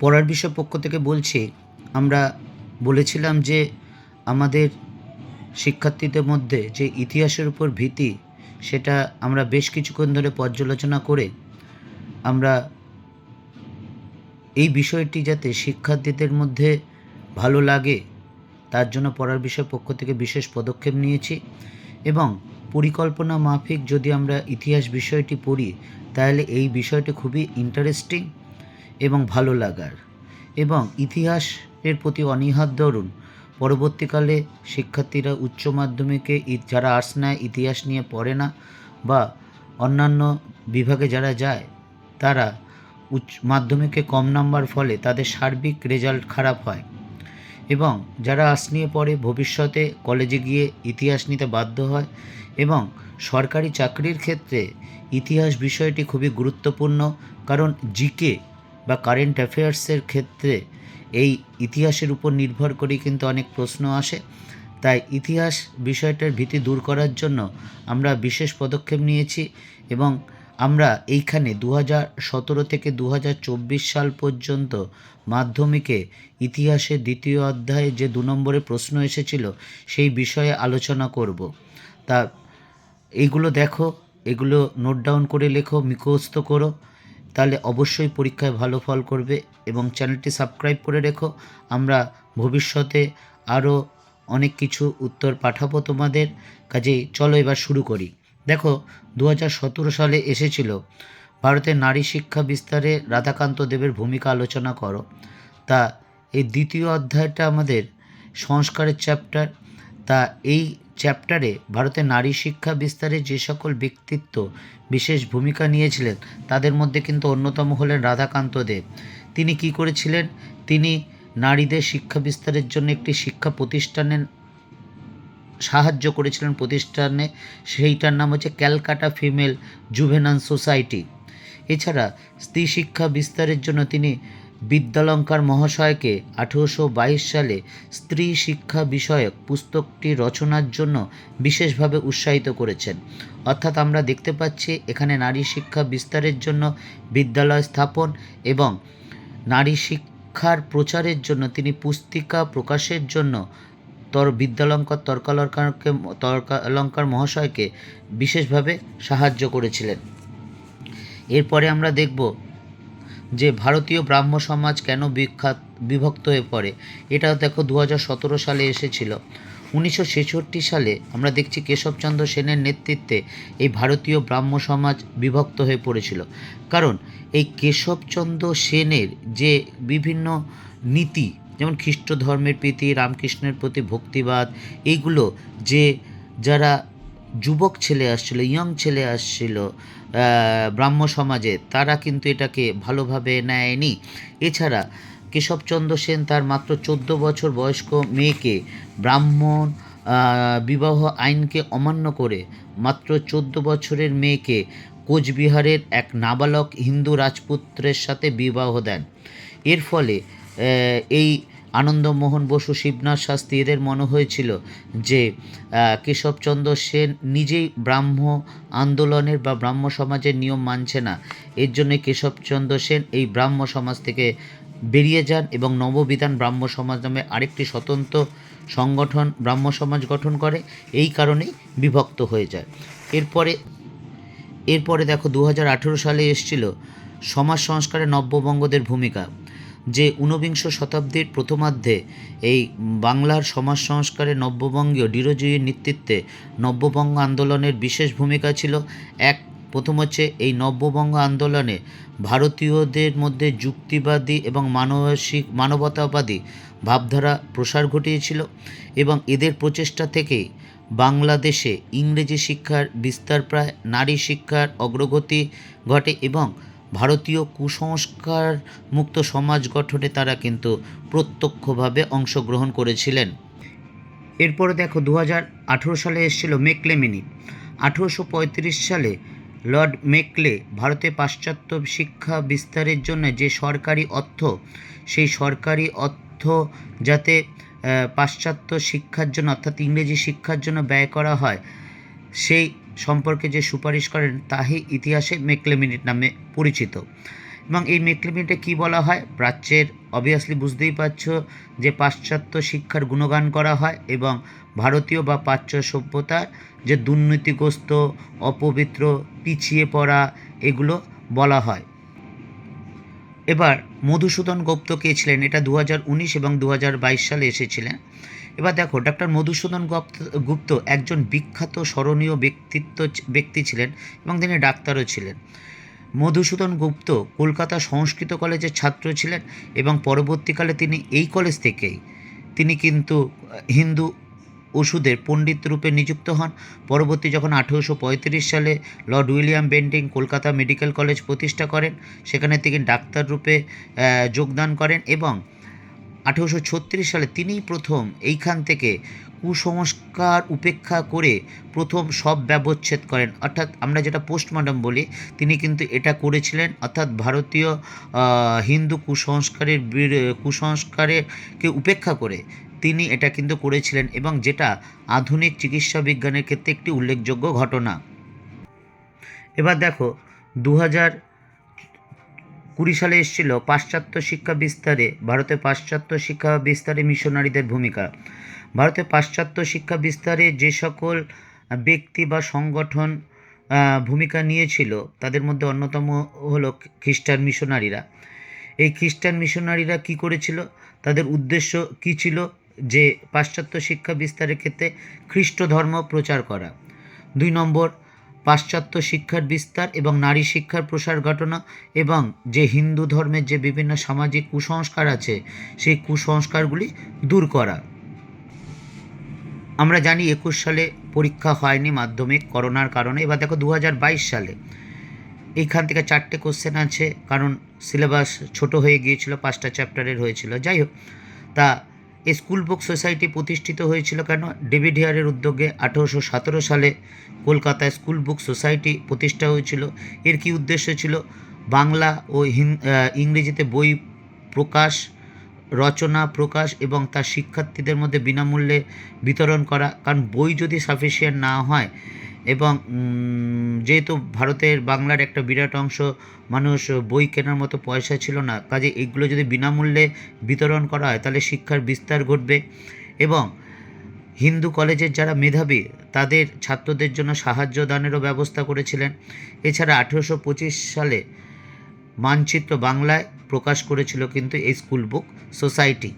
পড়ার বিষয় পক্ষ থেকে বলছি, আমরা বলেছিলাম যে আমাদের শিক্ষার্থীদের মধ্যে যে ইতিহাসের উপর ভীতি, সেটা আমরা বেশ কিছুক্ষণ ধরে পর্যালোচনা করে আমরা এই বিষয়টি যাতে শিক্ষার্থীদের মধ্যে ভালো লাগে, তার জন্য পড়ার বিষয় পক্ষ থেকে বিশেষ পদক্ষেপ নিয়েছি এবং পরিকল্পনা মাফিক যদি আমরা ইতিহাস বিষয়টি পড়ি, তাহলে এই বিষয়টি খুবই ইন্টারেস্টিং এবং ভালো লাগার। এবং ইতিহাসের প্রতি অনীহার দরুন পরবর্তীকালে শিক্ষার্থীরা উচ্চ মাধ্যমিকে যারা আর্টস নেয়, ইতিহাস নিয়ে পড়ে না বা অন্যান্য বিভাগে যারা যায়, তারা উচ্চ মাধ্যমিকে কম নাম্বার ফলে তাদের সার্বিক রেজাল্ট খারাপ হয়। এবং যারা আর্টস নিয়ে পড়ে, ভবিষ্যতে কলেজে গিয়ে ইতিহাস নিতে বাধ্য হয় এবং সরকারি চাকরির ক্ষেত্রে ইতিহাস বিষয়টি খুবই গুরুত্বপূর্ণ, কারণ জিকে বা কারেন্ট অ্যাফেয়ার্সের ক্ষেত্রে এই ইতিহাসের উপর নির্ভর করে কিন্তু অনেক প্রশ্ন আসে। তাই ইতিহাস বিষয়টার ভীতি দূর করার জন্য আমরা বিশেষ পদক্ষেপ নিয়েছি এবং আমরা এইখানে দু সতেরো থেকে দু হাজার চব্বিশ সাল পর্যন্ত মাধ্যমিকে ইতিহাসের দ্বিতীয় অধ্যায়ে যে দু নম্বরে প্রশ্ন এসেছিল সেই বিষয়ে আলোচনা করব। তা এইগুলো দেখো, এগুলো নোট ডাউন করে লেখো, মুখস্থ করো। তাহলে অবশ্যই পরীক্ষায় ভালো ফল করবে এবং চ্যানেলটি সাবস্ক্রাইব করে রেখো। আমরা ভবিষ্যতে আরও অনেক কিছু উত্তর পাঠাবো তোমাদের। কাজেই চলো এবার শুরু করি। দেখো দু হাজার সতেরো সালে এসেছিল। ভারতের নারী শিক্ষা বিস্তারে রাধাকান্ত দেবের ভূমিকা আলোচনা করো। তা এই দ্বিতীয় অধ্যায়টা আমাদের সংস্কারের চ্যাপ্টার তা এই চ্যাপ্টারে ভারতের নারী শিক্ষা বিস্তারে যে সকল ব্যক্তিত্ব বিশেষ ভূমিকা নিয়েছিলেন, তাদের মধ্যে কিন্তু অন্যতম হলেন রাধাকান্ত দেব তিনি কি করেছিলেন? তিনি নারীদের শিক্ষা বিস্তারের জন্য একটি শিক্ষা প্রতিষ্ঠানের সাহায্য করেছিলেন প্রতিষ্ঠানে, সেইটার নাম হচ্ছে ক্যালকাটা ফিমেল জুভেনান সোসাইটি। এছাড়া স্ত্রী শিক্ষা বিস্তারের জন্য তিনি বিদ্যালঙ্কার মহাশয়কে আঠেরোশো বাইশ সালে স্ত্রী শিক্ষা বিষয়ক পুস্তকটি রচনার জন্য বিশেষভাবে উৎসাহিত করেছেন। অর্থাৎ আমরা দেখতে পাচ্ছি এখানে নারী শিক্ষা বিস্তারের জন্য বিদ্যালয় স্থাপন এবং নারী শিক্ষার প্রচারের জন্য তিনি পুস্তিকা প্রকাশের জন্য তর বিদ্যালঙ্কার তর্কালঙ্কারকে তর্কালঙ্কার মহাশয়কে বিশেষভাবে সাহায্য করেছিলেন। এরপরে আমরা দেখব যে ভারতীয় ব্রাহ্ম সমাজ কেন বিখ্যাত, বিভক্ত হয়ে পড়ে, এটাও দেখো দু হাজার সতেরো সালে এসেছিল। উনিশশো ছেষট্টি সালে আমরা দেখছি কেশবচন্দ্র সেনের নেতৃত্বে এই ভারতীয় ব্রাহ্ম সমাজ বিভক্ত হয়ে পড়েছিল। কারণ এই কেশবচন্দ্র সেনের যে বিভিন্ন নীতি, যেমন খ্রিস্ট ধর্মের প্রীতি, রামকৃষ্ণের প্রতি ভক্তিবাদ, এইগুলো যে যারা যুবক ছেলে আসছিল, ইয়ং ছেলে আসছিল ব্রাহ্ম সমাজে, তারা কিন্তু এটাকে ভালোভাবে নেয়নি। এছাড়া কেশবচন্দ্র সেন তার মাত্র চোদ্দ বছর বয়স্ক মেয়েকে ব্রাহ্মণ বিবাহ আইনকে অমান্য করে মাত্র চোদ্দ বছরের মেয়েকে কোচবিহারের এক নাবালক হিন্দু রাজপুত্রের সাথে বিবাহ দেন। এর ফলে এই আনন্দমোহন বসু, শিবনাথ শাস্ত্রী এদের মনে হয়েছিল যে কেশবচন্দ্র সেন নিজেই ব্রাহ্ম আন্দোলনের বা ব্রাহ্ম সমাজের নিয়ম মানছে না। এর জন্য কেশবচন্দ্র সেন এই ব্রাহ্ম সমাজ থেকে বেরিয়ে যান এবং নববিধান ব্রাহ্ম সমাজ নামে আরেকটি স্বতন্ত্র সংগঠন ব্রাহ্ম সমাজ গঠন করে। এই কারণেই বিভক্ত হয়ে যায়। এরপরে এরপরে দেখো দু হাজার আঠেরো সালে এসেছিল সমাজ সংস্কারে নব্যবঙ্গদের ভূমিকা। যে ঊনবিংশ শতাব্দীর প্রথমার্ধে এই বাংলার সমাজ সংস্কারে নব্যবঙ্গীয় ডিরোজির নেতৃত্বে নব্যবঙ্গ আন্দোলনের বিশেষ ভূমিকা ছিল। এক, প্রথম হচ্ছে এই নব্যবঙ্গ আন্দোলনে ভারতীয়দের মধ্যে যুক্তিবাদী এবং মানসিক, মানবতাবাদী ভাবধারা প্রসার ঘটিয়েছিল এবং এদের প্রচেষ্টা থেকেই বাংলাদেশে ইংরেজি শিক্ষার বিস্তার প্রায় নারী শিক্ষার অগ্রগতি ঘটে এবং ভারতীয় কুসংস্কার মুক্ত সমাজ গঠনে তারা কিন্তু প্রত্যক্ষভাবে অংশগ্রহণ করেছিলেন। এরপরে দেখো দু আঠেরো সালে এসেছিল মেকলে মিনি আঠেরোশো সালে লর্ড মেকলে ভারতে পাশ্চাত্য শিক্ষা বিস্তারের জন্য যে সরকারি অর্থ, সেই সরকারি অর্থ যাতে পাশ্চাত্য শিক্ষার জন্য, অর্থাৎ ইংরেজি শিক্ষার জন্য ব্যয় করা হয়, সেই সম্পর্কে যে সুপারিশ করেন তাহি ইতিহাসে মেক্লেমিনিট নামে পরিচিত। এবং এই মেক্লেমিনিটে কি বলা হয়? প্রাচ্যের অবভিয়াসলি বুঝতেই পারছ যে পাশ্চাত্য শিক্ষার গুণগান করা হয় এবং ভারতীয় বা প্রাচ্য সভ্যতার যে দুর্নীতিগ্রস্ত, অপবিত্র, পিছিয়ে পড়া এগুলো বলা হয়। এবার মধুসূদন গুপ্ত কে ছিলেন? এটা দু এবং দু হাজার বাইশ সালে এসেছিলেন। এবার দেখো ডক্টর মধুসূদন গুপ্ত গুপ্ত একজন বিখ্যাত স্মরণীয় ব্যক্তিত্ব ব্যক্তি ছিলেন এবং তিনি ডাক্তারও ছিলেন। মধুসূদন গুপ্ত কলকাতা সংস্কৃত কলেজের ছাত্র ছিলেন এবং পরবর্তীকালে তিনি এই কলেজ থেকেই। তিনি কিন্তু হিন্দু ওষুধের পণ্ডিত রূপে নিযুক্ত হন। পরবর্তী যখন আঠেরোশো পঁয়ত্রিশ সালে Lord William Bentinck Kolkata medical college প্রতিষ্ঠা করেন, সেখানে তিনি ডাক্তার রূপে যোগদান করেন এবং আঠেরোশো ছত্রিশ সালে তিনিই প্রথম এইখান থেকে কুসংস্কার উপেক্ষা করে প্রথম সব ব্যবচ্ছেদ করেন। অর্থাৎ আমরা যেটা পোস্টমর্টম বলি, তিনি কিন্তু এটা করেছিলেন, অর্থাৎ ভারতীয় হিন্দু কুসংস্কারের কুসংস্কারেরকে উপেক্ষা করে। তিনি এটা কিন্তু করেছিলেন এবং যেটা আধুনিক চিকিৎসা বিজ্ঞানের ক্ষেত্রে একটি উল্লেখযোগ্য ঘটনা। এবার দেখো দু হাজার কুড়ি সালে এসেছিল পাশ্চাত্য শিক্ষা বিস্তারে, ভারতে পাশ্চাত্য শিক্ষা বিস্তারে মিশনারিদের ভূমিকা। ভারতে পাশ্চাত্য শিক্ষা বিস্তারে যে সকল ব্যক্তি বা সংগঠন ভূমিকা নিয়েছিল, তাদের মধ্যে অন্যতম হলো খ্রিস্টান মিশনারিরা। এই খ্রিস্টান মিশনারিরা কি করেছিল? তাদের উদ্দেশ্য কি ছিল? যে পাশ্চাত্য শিক্ষা বিস্তারের ক্ষেত্রে খ্রিস্ট ধর্ম প্রচার করা। দুই নম্বর, পাশ্চাত্য শিক্ষার বিস্তার এবং নারী শিক্ষার প্রসার ঘটনা এবং যে হিন্দু ধর্মের যে বিভিন্ন সামাজিক কুসংস্কার আছে, সেই কুসংস্কারগুলি দূর করা। আমরা জানি একুশ সালে পরীক্ষা হয়নি মাধ্যমিক করোনার কারণে। এবার দেখো দু হাজার বাইশ সালে। এইখান থেকে চারটে কোশ্চেন আছে, কারণ সিলেবাস ছোট হয়ে গিয়েছিল, পাঁচটা চ্যাপ্টারের হয়েছিল। যাই হোক, তা স্কুল বুক সোসাইটি প্রতিষ্ঠিত হয়েছিল কেন? ডেভিড হেয়ারের উদ্যোগে আঠেরোশো সতেরো সালে কলকাতায় স্কুল বুক সোসাইটি প্রতিষ্ঠা হয়েছিল। এর কি উদ্দেশ্য ছিল? বাংলা ও ইংরেজিতে বই প্রকাশ, রচনা প্রকাশ এবং তার শিক্ষার্থীদের মধ্যে বিনামূল্যে বিতরণ করা। কারণ বই যদি সাফিসিয়েন্ট না হয় এবং যেহেতু ভারতের বাংলার একটা বিরাট অংশ মানুষ বই কেনার মতো পয়সা ছিল না, কাজে এগুলো যদি বিনামূল্যে বিতরণ করা হয়, তাহলে শিক্ষার বিস্তার ঘটবে এবং হিন্দু কলেজের যারা মেধাবী, তাদের ছাত্রদের জন্য সাহায্য দানেরও ব্যবস্থা করেছিলেন। এছাড়া আঠেরোশো পঁচিশ সালে মানচিত্র বাংলায় প্রকাশ করেছিল কিন্তু এই school book society.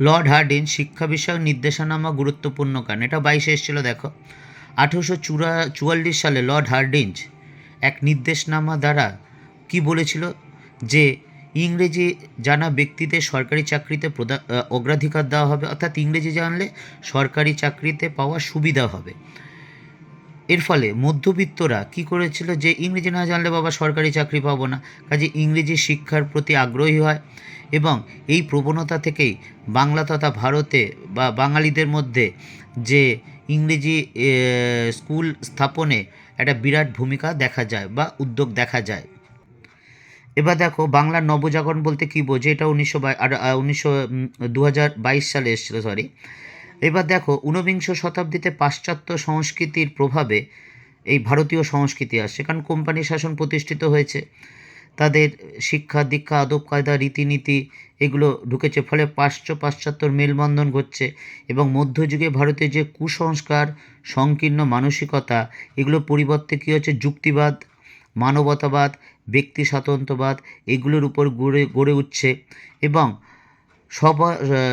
Lord Hardinge শিক্ষা বিষয়ক নির্দেশনামা গুরুত্বপূর্ণ কারণ এটা বাইশে এসেছিল, দেখো। আঠেরোশো চুরা, চুয়াল্লিশ সালে লর্ড হার্ডিঞ্জ এক নির্দেশনামা দ্বারা কি বলেছিল? যে ইংরেজি জানা ব্যক্তিদের সরকারি চাকরিতে প্রদা- অগ্রাধিকার দেওয়া হবে, অর্থাৎ ইংরেজি জানলে সরকারি চাকরিতে পাওয়া সুবিধা হবে। এর ফলে মধ্যবিত্তরা কি করেছিল? যে ইংরেজি না জানলে বাবা সরকারি চাকরি পাবো না। কাজে ইংরেজি শিক্ষার প্রতি আগ্রহী হয়। এবং এই প্রবণতা থেকেই বাংলা তথা ভারতে বা বাঙালিদের মধ্যে যে ইংরেজি স্কুল স্থাপনে একটা বিরাট ভূমিকা দেখা যায় বা উদ্যোগ দেখা যায়। এবার দেখো, বাংলার নবজাগরণ বলতে কী বোঝে? এটা উনিশশো উনিশশো দু সালে এসেছিল সরি এবার দেখো, ঊনবিংশ শতাব্দীতে পাশ্চাত্য সংস্কৃতির প্রভাবে এই ভারতীয় সংস্কৃতি আসছে, কারণ কোম্পানি শাসন প্রতিষ্ঠিত হয়েছে। তাদের শিক্ষা, দীক্ষা, আদব কায়দা, রীতিনীতি এগুলো ঢুকেছে। ফলে পাশ্চাত্য পাশ্চাত্যর মেলবন্ধন ঘটছে এবং মধ্যযুগে ভারতে যে কুসংস্কার, সংকীর্ণ মানসিকতা, এগুলো পরিবর্তে কী হচ্ছে? যুক্তিবাদ, মানবতাবাদ, ব্যক্তি স্বাতন্ত্র্যবাদ এগুলোর উপর গড়ে গড়ে উঠছে এবং সবা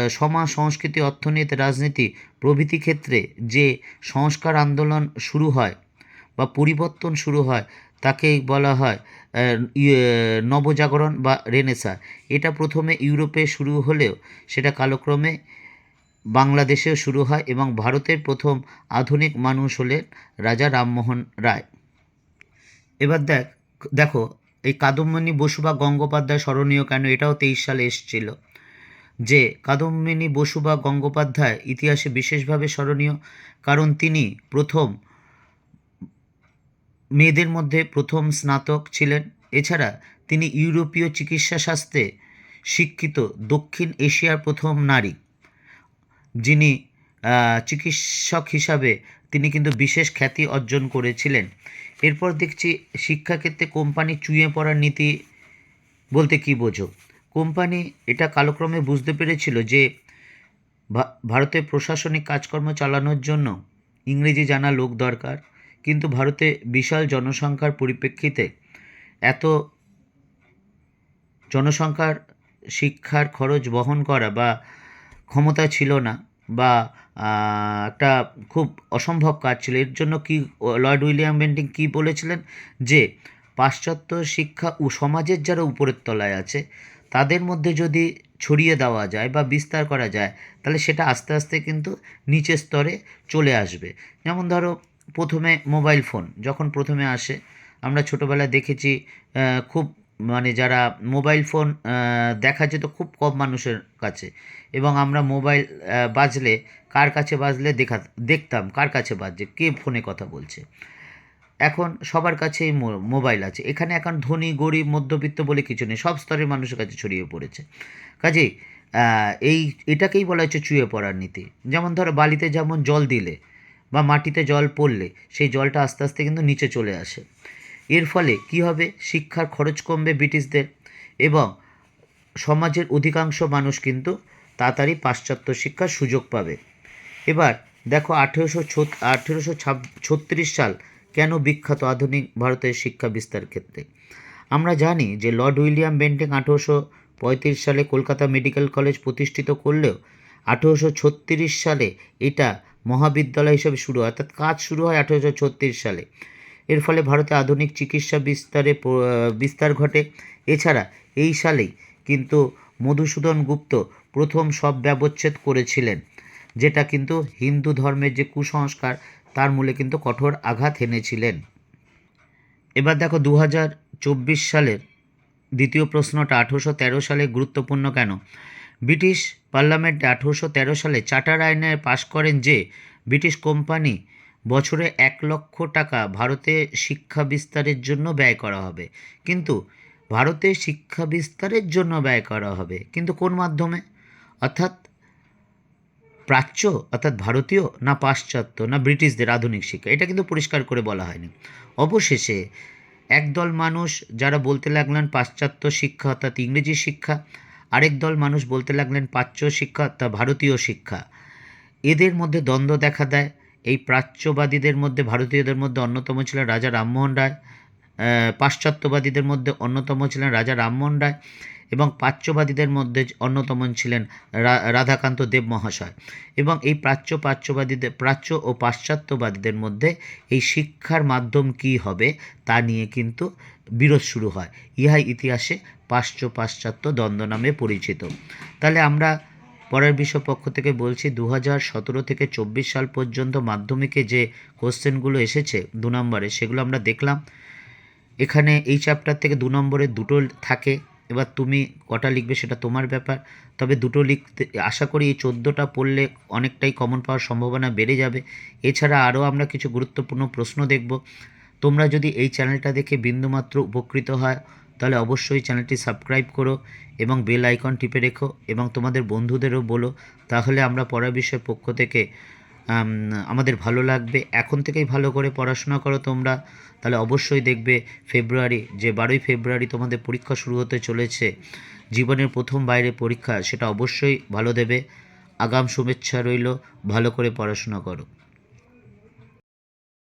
সমাজ, সংস্কৃতি, অর্থনীতি, রাজনীতি প্রভৃতি ক্ষেত্রে যে সংস্কার আন্দোলন শুরু হয় বা পরিবর্তন শুরু হয় তাকে বলা হয় নবজাগরণ বা রেনেসা। এটা প্রথমে ইউরোপে শুরু হলেও সেটা কালক্রমে বাংলাদেশেও শুরু হয় এবং ভারতের প্রথম আধুনিক মানুষ হলেন রাজা রামমোহন রায়। এবার দেখ, দেখো, এই কাদম্বিনী বসু বা গঙ্গোপাধ্যায় স্মরণীয় কেন? এটাও তেইশ সালে এসেছিল। যে কাদম্বিনী বসু বা গঙ্গোপাধ্যায় ইতিহাসে বিশেষভাবে স্মরণীয় কারণ তিনি প্রথম মেয়েদের মধ্যে প্রথম স্নাতক ছিলেন। এছাড়া তিনি ইউরোপীয় চিকিৎসা শাস্ত্রে শিক্ষিত দক্ষিণ এশিয়ার প্রথম নারী, যিনি চিকিৎসক হিসাবে তিনি কিন্তু বিশেষ খ্যাতি অর্জন করেছিলেন। এরপর দেখছি শিক্ষাক্ষেত্রে কোম্পানি চুঁয়ে পড়ার নীতি বলতে কী বোঝো? কোম্পানি এটা কালক্রমে বুঝতে পেরেছিল যে ভা- ভারতে প্রশাসনিক কাজকর্ম চালানোর জন্য ইংরেজি জানা লোক দরকার। কিন্তু ভারতে বিশাল জনসংখ্যার পরিপ্রেক্ষিতে এত জনসংখ্যার শিক্ষার খরচ বহন করা বা ক্ষমতা ছিল না বা একটা খুব অসম্ভব কাজ ছিল। এর জন্য কি লর্ড উইলিয়াম বেন্টিং কি বলেছিলেন? যে, পাশ্চাত্য শিক্ষা ও সমাজের যারা উপরের তলায় আছে, তাদের মধ্যে যদি ছড়িয়ে দেওয়া যায় বা বিস্তার করা যায়, তাহলে সেটা আস্তে আস্তে কিন্তু নিচের স্তরে চলে আসবে। যেমন ধরো প্রথমে মোবাইল ফোন, যখন প্রথমে আসে, আমরা ছোটোবেলায় দেখেছি খুব মানে যারা মোবাইল ফোন দেখা যেত খুব কম মানুষের কাছে। এবং আমরা মোবাইল বাজলে, কার কাছে বাজলে দেখা, দেখতাম কার কাছে বাজছে, কে ফোনে কথা বলছে। এখন সবার কাছেই মোবাইল আছে। এখানে এখন ধনী, গরিব, মধ্যবিত্ত বলে কিছু নেই, সব স্তরের মানুষের কাছে ছড়িয়ে পড়েছে। কাজেই এই, এটাকেই বলা হচ্ছে চুয়ে পড়ার নীতি। যেমন ধরো বালিতে যেমন জল দিলে বা মাটিতে জল পড়লে সেই জলটা আস্তে আস্তে কিন্তু নিচে চলে আসে। এর ফলে কি হবে? শিক্ষার খরচ কমবে ব্রিটিশদের এবং সমাজের অধিকাংশ মানুষ কিন্তু তাড়াতাড়ি পাশ্চাত্য শিক্ষার সুযোগ পাবে। এবার দেখো আঠেরোশো আঠেরোশো ছত্রিশ সাল কেন বিখ্যাত আধুনিক ভারতের শিক্ষা বিস্তার ক্ষেত্রে? আমরা জানি যে লর্ড উইলিয়াম বেন্টিং আঠেরোশো পঁয়ত্রিশ সালে কলকাতা মেডিকেল কলেজ প্রতিষ্ঠিত করলেও আঠেরোশো ছত্রিশ সালে এটা মহাবিদ্যালয় হিসেবে শুরু হয়, অর্থাৎ কাজ শুরু হয় আঠেরোশো ছত্রিশ সালে। এর ফলে ভারতে আধুনিক চিকিৎসা বিস্তারে বিস্তার ঘটে। এছাড়া এই সালেই কিন্তু মধুসূদন গুপ্ত প্রথম সব ব্যবচ্ছেদ করেছিলেন, যেটা কিন্তু হিন্দু ধর্মের যে কুসংস্কার, তার মূলে কিন্তু কঠোর আঘাত এনেছিলেন। এবার দেখো দু হাজার চব্বিশ সালের দ্বিতীয় প্রশ্নটা, আঠেরোশো তেরো সালে গুরুত্বপূর্ণ কেন? ব্রিটিশ পার্লামেন্টে আঠেরোশো তেরো সালে চার্টার আইনে পাশ করেন যে, ব্রিটিশ কোম্পানি বছরে এক লক্ষ টাকা ভারতে শিক্ষা বিস্তারের জন্য ব্যয় করা হবে। কিন্তু ভারতে শিক্ষা বিস্তারের জন্য ব্যয় করা হবে। কিন্তু কোন মাধ্যমে? অর্থাৎ প্রাচ্য, অর্থাৎ ভারতীয় না পাশ্চাত্য না ব্রিটিশদের আধুনিক শিক্ষা? এটা কিন্তু পরিষ্কার করে বলা হয়নি। অবশেষে একদল মানুষ যারা বলতে লাগলেন পাশ্চাত্য শিক্ষা, অর্থাৎ ইংরেজি শিক্ষা আরেক দল মানুষ বলতে লাগলেন প্রাচ্য শিক্ষা, তা ভারতীয় শিক্ষা। এদের মধ্যে দ্বন্দ্ব দেখা দেয়। এই প্রাচ্যবাদীদের মধ্যে, ভারতীয়দের মধ্যে অন্যতম ছিলেন রাজা রামমোহন রায়। পাশ্চাত্যবাদীদের মধ্যে অন্যতম ছিলেন রাজা রামমোহন রায়। এবং প্রাচ্যবাদীদের মধ্যে অন্যতম ছিলেন রাধাকান্ত দেব মহাশয়। এবং এই প্রাচ্য প্রাচ্যবাদীদের, প্রাচ্য ও পাশ্চাত্যবাদীদের মধ্যে এই শিক্ষার মাধ্যম কী হবে তা নিয়ে কিন্তু বিরোধ শুরু হয়। ইহাই ইতিহাসে পাশ্চ পাশ্চাত্য দ্বন্দ্ব নামে পরিচিত। তাহলে আমরা পরের বিষয় পক্ষ থেকে বলছি দু সতেরো থেকে চব্বিশ সাল পর্যন্ত মাধ্যমিকে যে কোশ্চেনগুলো এসেছে দু নম্বরে, সেগুলো আমরা দেখলাম। এখানে এই চ্যাপ্টার থেকে দু নম্বরে দুটো থাকে। এবার তুমি কটা লিখবে সেটা তোমার ব্যাপার। তবে দুটো লিখতে, আশা করি এই চোদ্দোটা পড়লে অনেকটাই কমন পাওয়ার সম্ভাবনা বেড়ে যাবে। এছাড়া আরও আমরা কিছু গুরুত্বপূর্ণ প্রশ্ন দেখব। তোমরা যদি এই চ্যানেলটা দেখে বিন্দুমাত্র উপকৃত হয়, তাহলে অবশ্যই চ্যানেলটি সাবস্ক্রাইব করো এবং বেল আইকন টিপে রেখো এবং তোমাদের বন্ধুদেরও বলো। তাহলে আমরা পড়া বিষয়ের পক্ষ থেকে আমাদের ভালো লাগবে। এখন থেকেই ভালো করে পড়াশোনা করো তোমরা। তাহলে অবশ্যই দেখবে ফেব্রুয়ারি, যে বারোই ফেব্রুয়ারি তোমাদের পরীক্ষা শুরু হতে চলেছে, জীবনের প্রথম বাইরে পরীক্ষা, সেটা অবশ্যই ভালো দেবে। আগাম শুভেচ্ছা রইল। ভালো করে পড়াশোনা করো।